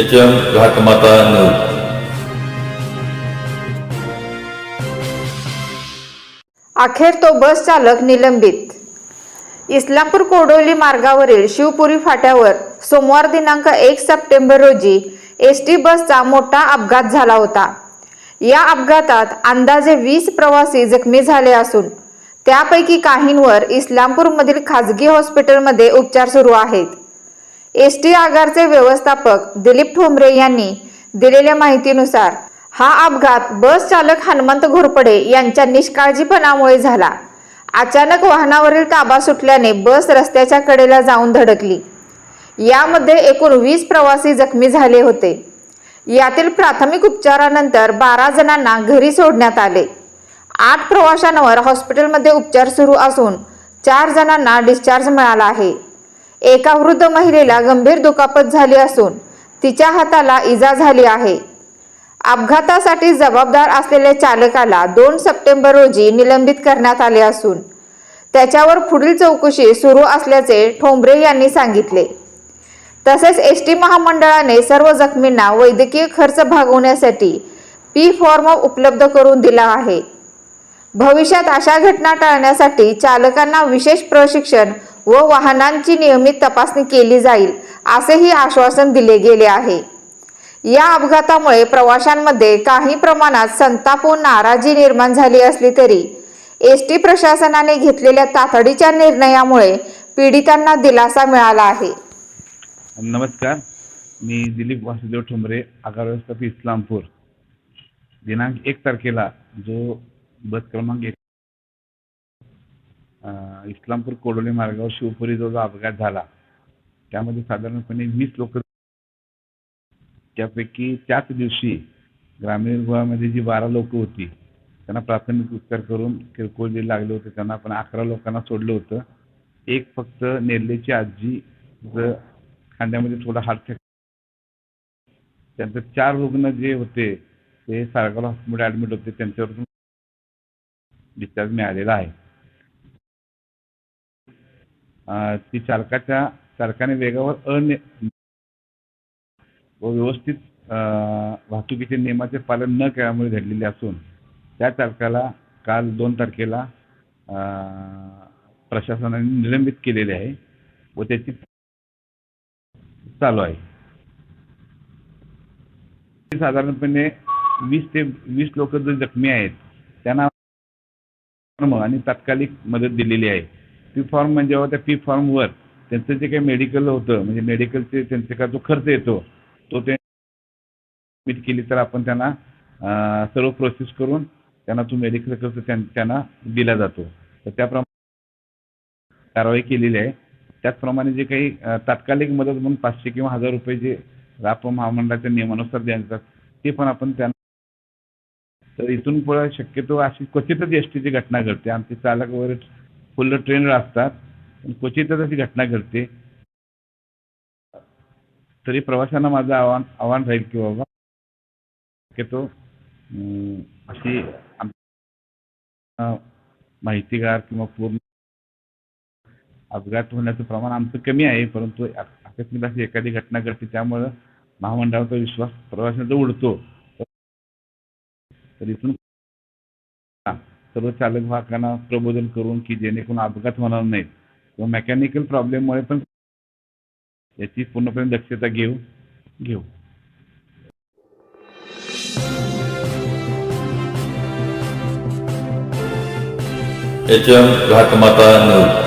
H M Ghatmatha news अखेर तो बस चालक निलंबित. इस्लामपूर कोडोली मार्गावरील शिवपुरी फाट्यावर सोमवार दिनांक एक सप्टेंबर रोजी एस टी बसचा मोठा अपघात झाला होता. या अपघातात अंदाजे वीस प्रवासी जखमी झाले असून त्यापैकी काहींवर इस्लामपूरमधील खाजगी हॉस्पिटलमध्ये उपचार सुरू आहेत. एस टी आगारचे व्यवस्थापक दिलीप ठोंबरे यांनी दिलेल्या माहितीनुसार हा अपघात बस चालक हनुमंत घोरपडे यांच्या निष्काळजीपणामुळे झाला. अचानक वाहनावरील ताबा सुटल्याने बस रस्त्याच्या कडेला जाऊन धडकली. यामध्ये एकूण वीस प्रवासी जखमी झाले होते. यातील प्राथमिक उपचारानंतर बारा जणांना घरी सोडण्यात आले. आठ प्रवाशांवर हॉस्पिटलमध्ये उपचार सुरू असून चार जणांना डिस्चार्ज मिळाला आहे. एका वृद्ध महिलेला गंभीर दुखापत झाली असून तिच्या हाताला इजा झाली आहे. अपघातासाठी जबाबदार असलेल्या चालकाला दोन सप्टेंबर रोजी निलंबित करण्यात आले असून त्याच्यावर पुढील चौकशी सुरू असल्याचे ठोंबरे यांनी सांगितले. तसेच एस टी महामंडळाने सर्व जखमींना वैद्यकीय खर्च भागवण्यासाठी पी फॉर्म उपलब्ध करून दिला आहे. भविष्यात अशा घटना टाळण्यासाठी चालकांना विशेष प्रशिक्षण व वाहनांची नियमित तपासणी केली जाईल असेही आश्वासन दिले गेले आहे. या अपघातामुळे प्रवाशांमध्ये काही प्रमाणात संताप व नाराजी निर्माण झाली असली तरी एस टी प्रशासनाने घेतलेल्या तातडीच्या निर्णयामुळे पीडितांना दिलासा मिळाला आहे. नमस्कार मी दिलीप वासुदेव ठोंबरे आगार व्यवस्थापक इस्लामपूर. दिनांक एक तारखेला जो बस क्रमांक एक इस्लामपूर कोडोली मार्गावर शिवपुरी जो अपघात झाला त्यामध्ये साधारणपणे वीस लोक त्यापैकी त्याच दिवशी ग्रामीण विभागामध्ये जी बारा लोक होती त्यांना प्राथमिक उपचार करून किरकोळ जे लागले होते त्यांना आपण अकरा लोकांना सोडलं होतं. एक फक्त नेरलेची आजी खांद्यामध्ये थोडा हात त्यांचे चार रुग्ण जे होते ते सारगाव हॉस्पिटलमध्ये ॲडमिट होते. त्यांच्यावर डिस्चार्ज मिळालेला आहे. ती चालकाच्या चालकाने वेगावर अनि व व्यवस्थित वाहतुकीचे नियमाचे पालन न केल्यामुळे घडलेले असून त्या चालकाला काल दोन तारखेला प्रशासनाने निलंबित केलेले आहे व त्याची चालू आहे. साधारणपणे वीस ते वीस लोक जे जखमी आहेत त्यांना आणि तात्कालिक मदत दिलेली आहे. पी फॉर्म म्हणजे जेव्हा त्या पी फॉर्मवर त्यांचं जे काही मेडिकल होतं म्हणजे मेडिकलचे त्यांचे का जो खर्च येतो तो ते सबमिट केली तर आपण त्यांना सर्व प्रोसेस करून त्यांना तो मेडिकल खर्च त्यां- त्यांना दिला जातो. तर त्याप्रमाणे कारवाई केलेली आहे. त्याचप्रमाणे जे काही तात्कालिक मदत म्हणून पाचशे किंवा हजार रुपये जे राप महामंडळाच्या नियमानुसार देण्यात ते पण आपण त्यांना तर इथून पुढे शक्यतो अशी क्वचितच एस टीची घटना घडते. आमचे चालक वगैरे फुल ट्रेनर असतात. पण क्वचितच अशी घटना घडते. तरी प्रवाशांना माझं आव्हान आव्हान राहील की बाबा शक्यतो अशी आम- माहितीगार किंवा पूर्ण अपघात होण्याचं प्रमाण आमचं कमी आहे परंतु आकस्मिक अशी एखादी घटना घडते त्यामुळं महामंडळाचा विश्वास प्रवाशांचा उडतो. तर इथून सर्व चालक वाहकांना प्रबोधन करून की जेणेकरून अपघात होणार नाहीत. किंवा मेकॅनिकल प्रॉब्लेममुळे पण याची पूर्णपणे दक्षता घेऊ घेऊ. H M Ghatmatha news.